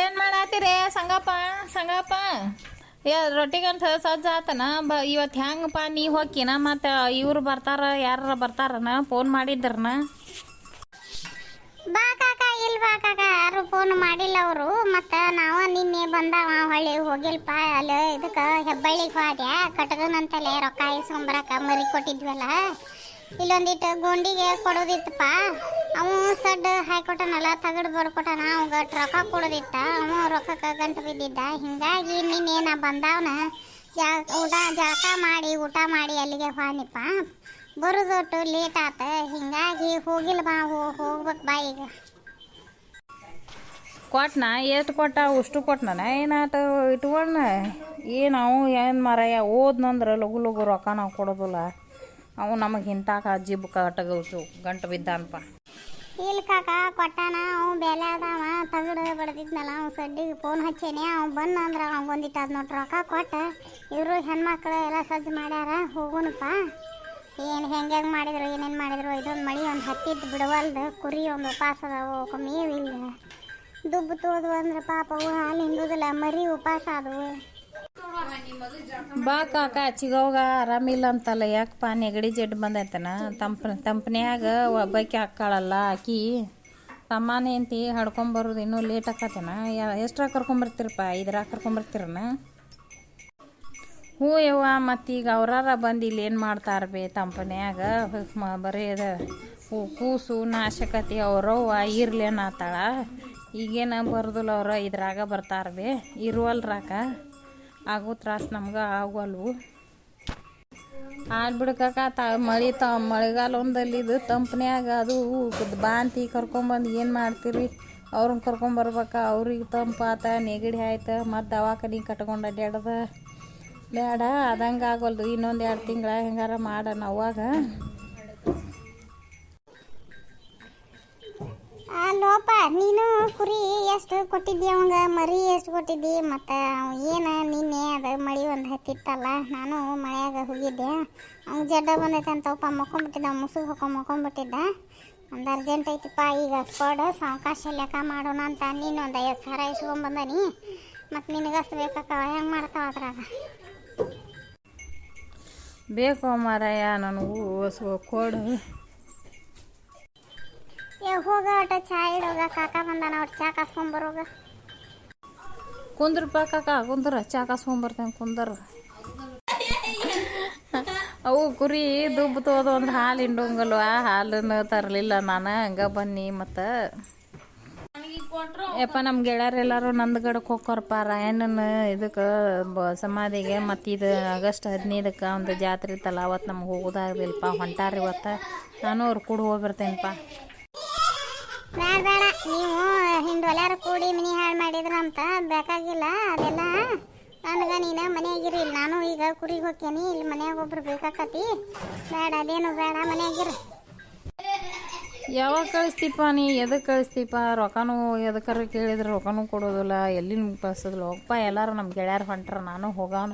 ಏನ್ ಮಾಡತ್ತೀರಿ ಸಂಗಪ್ಪ ಸಂಗಪ್ಪ? ಏ ರೊಟ್ಟಿಗಂತ ಸಜ್ಜ ಆತನ, ಬ, ಇವತ್ತು ಹೆಂಗಪ್ಪ ನೀ ಹೋಕಿನ, ಮತ್ತು ಇವ್ರು ಬರ್ತಾರ ಯಾರ ಬರ್ತಾರನ ಫೋನ್ ಮಾಡಿದ್ರನ? ಬಾ ಕಾಕ, ಇಲ್ ಬಾ ಕಾಕ, ಯಾರು ಫೋನ್ ಮಾಡಿಲ್ಲ ಅವರು, ಮತ್ತ ನಾವ ನಿನ್ನೆ ಬಂದಾವ ಹೊಳ್ಳಿ ಹೋಗಿಲ್ಪ, ಅಲ್ಲಿ ಇದಕ್ಕ ಹೆಬ್ಬಳ್ಳಿಗೆ ಹೋದ್ಯಾ ಕಟ್ಗನಂತಲೇ ರೊಕ್ಕ ಇಸ್ಕೊಂಬರಕ ಮರಿ ಕೊಟ್ಟಿದ್ವಲ್ಲ ಇಲ್ಲೊಂದಿಟ್ಟು ಗುಂಡಿಗೆ ಕೊಡೋದಿತ್ತಪ್ಪ ಅವ ಸಡ್ ಹಾಕೊಟ್ಟನಲ್ಲ ತಗಡು ಬರ್ಕೊಟ್ಟನ, ಅವಂಗ ರೊಕ್ಕ ಕೊಡೋದಿತ್ತ, ಅವ ರೊಕ್ಕಕ್ಕೆ ಗಂಟು ಬಿದ್ದಿದ್ದ. ಹಿಂಗಾಗಿ ನಿನ್ನೇನ ಬಂದವನ? ಜಾ, ಊಟ, ಜಳಕ ಮಾಡಿ, ಊಟ ಮಾಡಿ ಅಲ್ಲಿಗೆ ಹೋನಿಪ್ಪ ಬರೋದೊಟ್ಟು ಲೇಟ್ ಆತ, ಹಿಂಗಾಗಿ ಹೋಗಿಲ್ಲ ಬಾ ಹೋಗ್ಬೇಕು ಬಾ ಈಗ. ಕೊಟ್ನ? ಎಷ್ಟು ಕೊಟ್ಟ, ಅಷ್ಟು ಕೊಟ್ನ ಏನಾಟ ಇಟ್ಕೊಂಡ ಏನು ಅವು ಏನು ಮರಯ್ಯ ಓದ್ನಂದ್ರೆ ಲಘು ಲಘು ರೊಕ್ಕ ನಾವು ಕೊಡೋದಿಲ್ಲ. ಅವು ನಮಗೆ ಹಿಂತಾಕ ಜಿಬ್ ಕಟಗಲ್ಸು ಗಂಟು ಬಿದ್ದಾನಪ್ಪ ಇಲ್ಲ ಕಾಕ ಕೊಟ್ಟಾನ ಅವ್ ಬೆಲೆ ಅದಾವ, ತಗಡು ಬಡ್ದಿದ್ನಲ್ಲ, ಅವ್ನು ಸಡ್ಡಿಗೆ ಫೋನ್ ಹಚ್ಚೇನೆ, ಅವ್ನು ಬಂದ ಅಂದ್ರೆ ಅವಂಗೊಂದಿಟ್ಟು ಅದು ನೋಡ್ರಿ ರೊಕ್ಕ ಕೊಟ್ಟ, ಇವರು ಹೆಣ್ಮಕ್ಳು ಎಲ್ಲ ಸಜ್ಜು ಮಾಡ್ಯಾರ, ಹೋಗುನಪ್ಪ. ಏನು ಹೆಂಗೆ ಹೆಂಗೆ ಮಾಡಿದ್ರು, ಏನೇನು ಮಾಡಿದ್ರು, ಇದೊಂದು ಮಳಿ ಒಂದು ಹತ್ತಿದ್ದು ಬಿಡವಲ್ದು, ಕುರಿ ಒಂದು ಉಪವಾಸ ಅದಾವು ಮೇವಿಲ್ಲ ದುಬ್ಬು ತೋದು ಅಂದ್ರೆ ಪಾಪ ಅವು ಹಾಲು ಹಿಂಡುದಿಲ್ಲ ಮರಿ ಉಪವಾಸ ಆದವು. ಬಾ ಕಾಕ ಚಿಗವ್ಗ ಆರಾಮಿಲ್ಲ ಅಂತಲ್ಲ. ಯಾಕಪ್ಪ, ನೆಗಡಿ ಜಡ್ ಬಂದೈತನ. ತಂಪ, ತಂಪನ್ಯಾಗ ಒಬ್ಬಾಕಿ ಹಾಕ್ಕಾಳಲ್ಲ ಆಕಿ. ತಮ್ಮನೇ ಏಂತಿ ಹಡ್ಕೊಂಬರೋದು ಇನ್ನೂ ಲೇಟ್ ಆಕತನ. ಎಷ್ಟ್ರ ಕರ್ಕೊಂಬರ್ತೀರಪ್ಪ ಇದ್ರಾಗ ಕರ್ಕೊಂಬರ್ತೀರನ ಹ್ಞೂ ಯವ್ವ, ಮತ್ತೀಗ ಅವ್ರಾರ ಬಂದು ಇಲ್ಲಿ ಏನು ಮಾಡ್ತಾರೆ ಬೇ ತಂಪನ್ಯಾಗ? ಬರೀ ಅದ. ಕೂಸು, ನಾಶಕತಿ, ಅವ್ರವ್ವ ಇರ್ಲೇನಾತಾಳ ಈಗೇನ ಬರ್ದಿಲ್ಲ ಅವ್ರ, ಇದ್ರಾಗ ಬರ್ತಾರೆ ಬೇ. ಇರುವಲ್ರಾಕ. ಆಗೋ ತ್ರಾಸು ನಮ್ಗೆ ಆಗಲ್ವು. ಆಡ್ಬಿಡ್ಕಾಕ ತ ಮಳೆ ತ ಮಳೆಗಾಲ ಒಂದಲ್ಲಿ ಇದು ತಂಪನ್ಯಾಗ ಅದು ಬಾಂತಿ ಕರ್ಕೊಂಬಂದು ಏನು ಮಾಡ್ತೀರಿ? ಅವ್ರನ್ನ ಕರ್ಕೊಂಬರ್ಬೇಕ ಅವ್ರಿಗೆ ತಂಪಾತ ನೆಗಡಿ ಆಯ್ತು, ಮತ್ತು ದವಾಖಾನಿ ಕಟ್ಕೊಂಡು ಅಡ್ಯಾಡದ. ಬೇಡ ಅದಂಗೆ ಆಗೋಲ್ದು. ಇನ್ನೊಂದು ಎರಡು ತಿಂಗಳ ಹೆಂಗಾರ ಮಾಡೋಣ ಅವಾಗ. ಲೋಪ, ನೀನು ಕುರಿ ಎಷ್ಟು ಕೊಟ್ಟಿದ್ದಿ ಅವಂಗ? ಮರಿ ಎಷ್ಟು ಕೊಟ್ಟಿದ್ದಿ? ಮತ್ತು ಏನು ನಿನ್ನೆ ಅದು ಮಳಿ ಒಂದು ಹತ್ತಿತ್ತಲ್ಲ, ನಾನು ಮಳೆಯಾಗ ಹೋಗಿದ್ದೆ. ಅವ್ನು ಜಡ್ಡ ಬಂದೈತೆ ಅಂತಪ್ಪ ಮಕ್ಕೊಂಬಿಟ್ಟಿದ್ದ ಮುಸುಗ್ ಹಾಕೊಂಡ್ ಮಕ್ಕೊಂಬಿಟ್ಟಿದ್ದ. ಒಂದು ಅರ್ಜೆಂಟ್ ಐತಿಪ್ಪ, ಈಗ ಕೊಡು, ಸಾವಕಾಶ ಲೆಕ್ಕ ಮಾಡೋಣ ಅಂತ ನೀನು ಒಂದು ಐವತ್ತು ಸಾವಿರ ಇಸ್ಕೊಂಬಂದನಿ ಮತ್ತು ನಿನಗಷ್ಟು ಬೇಕಾಕ ಹೆಂಗೆ ಮಾಡ್ತಾವ ಅದ್ರಾಗ? ಬೇಕು ಮಾರಾಯ, ನನಗೂ ಕೊಡು. ಹೋಗ ಒಟ್ಟು ಚಾ ಇಡೋಗ, ಕಾಕ ಬಂದಾನ, ಅವ್ರು ಚಾ ಕಾಸ್ಕೊಂಬರೋಗ ಕುಂದ್ರಪ್ಪ ಕಾಕ, ಕುಂದ್ರ, ಚಾ ಕಾಸ್ಕೊಂಬರ್ತೇನೆ ಕುಂದ್ರ. ಅವು ಕುರಿ ದುಬ್ಬು ತೋದು ಅಂದ್ರೆ ಹಾಲು ಹಿಂಡೋಂಗಲ್ವ, ಹಾಲನ್ನು ತರಲಿಲ್ಲ ನಾನು, ಹಂಗ ಬನ್ನಿ ಮತ್ತು. ಯಪ್ಪ ನಮ್ಮ ಗೆಳೆಯರೆಲ್ಲರೂ ನಂದಗಡಕ್ಕೆ ಹೋಗ್ಕೊರಪ್ಪ ರಾಯಣ್ಣನ ಇದಕ್ಕೆ ಬ ಸಮಾಧಿಗೆ ಮತ್ತು ಇದು ಆಗಸ್ಟ್ ಹದಿನೈದಕ್ಕೆ ಒಂದು ಜಾತ್ರೆ ಇತ್ತಲ್ಲ ಅವತ್ತು ನಮ್ಗೆ ಹೋಗೋದಾಗಲಿಲ್ಲಪ್ಪ, ಹೊಂಟಾರ ಇವತ್ತು. ನಾನು ಅವ್ರು ಕೂಡ ಹೋಗಿ ಬೇಡ ಬೇಡ ನೀವು ಹಿಂದೊಲ್ಯಾರ ಕೂಡಿ ಮನಿ ಹಾಳು ಮಾಡಿದ್ರ ಅಂತ ಬೇಕಾಗಿಲ್ಲ, ಅದೆಲ್ಲ ನನಗ ನೀನು ಮನೆಯಾಗಿರಿ ನಾನು ಈಗ ಕುರಿಗೆ ಹೋಗ್ತೀನಿ, ಇಲ್ಲಿ ಮನ್ಯಾಗ ಒಬ್ರು ಬೇಕಾಕತಿ. ಬೇಡ ಅದೇನು ಬೇಡ ಮನೆಯಾಗಿರು. ಯಾವಾಗ ಕಳಿಸ್ತೀಪ ನೀ? ಎದಕ್ಕೆ ಕಳಿಸ್ತೀಪ ರೊಕ್ಕನೂ ಎದಕ್ಕಾರ ಕೇಳಿದ್ರೆ ರೊಕ್ಕನೂ ಕೊಡೋದಿಲ್ಲ. ಎಲ್ಲಿ ನಿಮ್ಗೆ ಕಳಿಸೋದಿಲ್ಲ ಹೋಗಪ್ಪ ಎಲ್ಲರೂ ನಮ್ಮ ಗೆಳೆಯರು ಹೊಂಟ್ರ, ನಾನು ಹೋಗೋಣ